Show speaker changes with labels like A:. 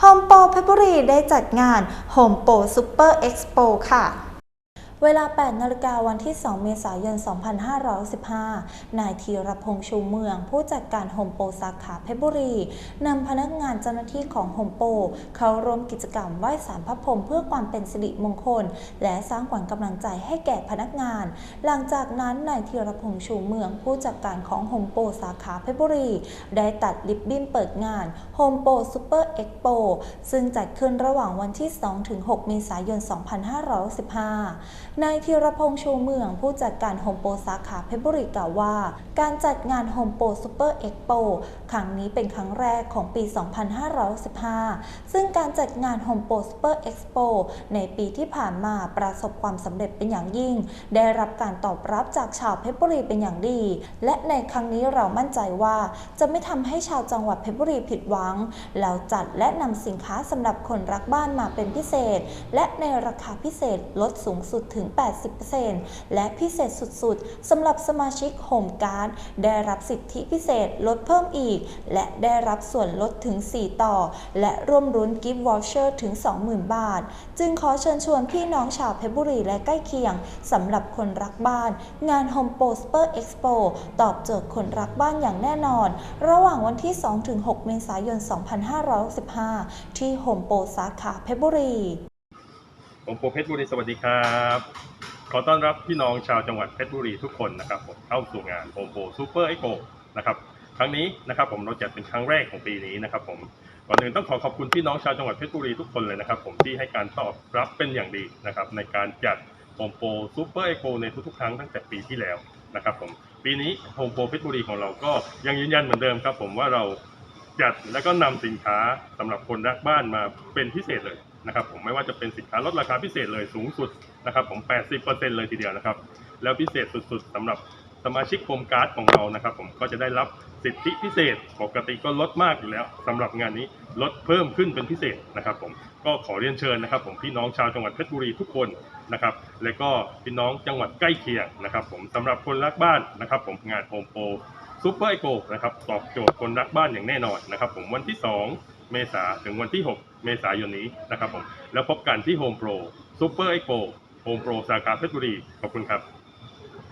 A: โฮมโปรเพชรบุรีได้จัดงานโฮมโปรซูเปอร์เอ็กซ์โปค่ะ เวลา 8 นาฬิกาวันที่ 2 เมษายน 2515 นายธีรพงษ์ชูเมือง ผู้จัดการโฮมโปรสาขาเพชรบุรี นำพนักงานเจ้าหน้าที่ของโฮมโปรเข้าร่วมกิจกรรมไหว้สารพระพรหมเพื่อความเป็นสิริมงคล และสร้างขวัญกำลังใจให้แก่พนักงาน หลังจากนั้นนายธีรพงษ์ชูเมือง ผู้จัดการของโฮมโปรสาขาเพชรบุรี ได้ตัดลิปบิ้นเปิดงานโฮมโปรซูเปอร์เอ็กโปซึ่งจัดขึ้นระหว่างวันที่ 2-6 เมษายน 2515นายธีรพงษ์ชูเมืองผู้จัดการโฮมโปรสาขาเพชรบุรีกล่าวว่า การจัดงานโฮมโปรซูเปอร์เอ็กโปครั้งนี้เป็นครั้งแรกของปี 2515 ซึ่งการจัดงานโฮมโปรซูเปอร์เอ็กโปในปีที่ผ่านมาประสบความสำเร็จเป็นอย่างยิ่ง ได้รับการตอบรับจากชาวเพชรบุรีเป็นอย่างดี และในครั้งนี้เรามั่นใจว่าจะไม่ทำให้ชาวจังหวัดเพชรบุรีผิดหวัง เราจัดและนำสินค้าสำหรับคนรักบ้านมาเป็นพิเศษ และในราคาพิเศษลดสูงสุดถึง80%และพิเศษสุดๆสำหรับสมาชิกโฮมการ์ดได้รับสิทธิพิเศษลดเพิ่มอีก และได้รับส่วนลดถึง 4 ต่อ และร่วมรุ้นกิฟต์วอเชอร์ถึง 20,000 บาท จึงขอเชิญชวนพี่น้องชาวเพชรบุรีและใกล้เคียงสำหรับคนรักบ้าน งาน Home p o s p e r Expo ตอบโจทย์คนรักบ้านอย่างแน่นอน ระหว่างวันที่ 2-6 เมษายน 2565 ที่ Home Pro สาขาเพชรบุรี
B: ผมโปรเพชรบุรีสวัสดีครับ ขอต้อนรับพี่น้องชาวจังหวัดเพชรบุรีทุกคนนะครับผมเข้าสู่งานโฮมโปรซูเปอร์ไอโกนะครับครั้งนี้นะครับผมเราจัดเป็นครั้งแรกของปีนี้นะครับผมก่อนอื่นต้องขอขอบคุณพี่น้องชาวจังหวัดเพชรบุรีทุกคนเลยนะครับผมที่ให้การตอบรับเป็นอย่างดีนะครับในการจัดโฮมโปรซูเปอร์ไอโกในทุกๆ ครั้งตั้งแต่ปีที่แล้วนะครับผมปีนี้โฮมโปรเพชรบุรีของเราก็ยังยืนยันเหมือนเดิมครับผมว่าเราจัดแล้วก็นำสินค้าสำหรับคนรักบ้านมาเป็นพิเศษเลย นะครับผมไม่ว่าจะเป็นสินค้าลดราคาพิเศษเลยสูงสุดนะครับผม 80%เลยทีเดียวนะครับ แล้วพิเศษสุดๆสำหรับสมาชิกโฮมการ์ดของเรานะครับ ผมก็จะได้รับสิทธิพิเศษปกติก็ลดมากอยู่แล้วสำหรับงานนี้ลดเพิ่มขึ้นเป็นพิเศษนะครับผมก็ขอเรียนเชิญนะครับ ผมพี่น้องชาวจังหวัดเพชรบุรีทุกคนนะครับและก็พี่น้องจังหวัดใกล้เคียงนะครับ ผมสำหรับคนรักบ้านนะครับ ผมงานโฮมโปรซูเปอร์ไอโกนะครับตอบโจทย์คนรักบ้านอย่างแน่นอนนะครับ ผมวันที่ 2 เมษาถึงวันที่ 6 เมษายนนี้นะครับผม แล้วพบกันที่โฮมโปรซูเปอร์ไอโกโฮมโปรสาขาเพชรบุรี ขอบคุณครับ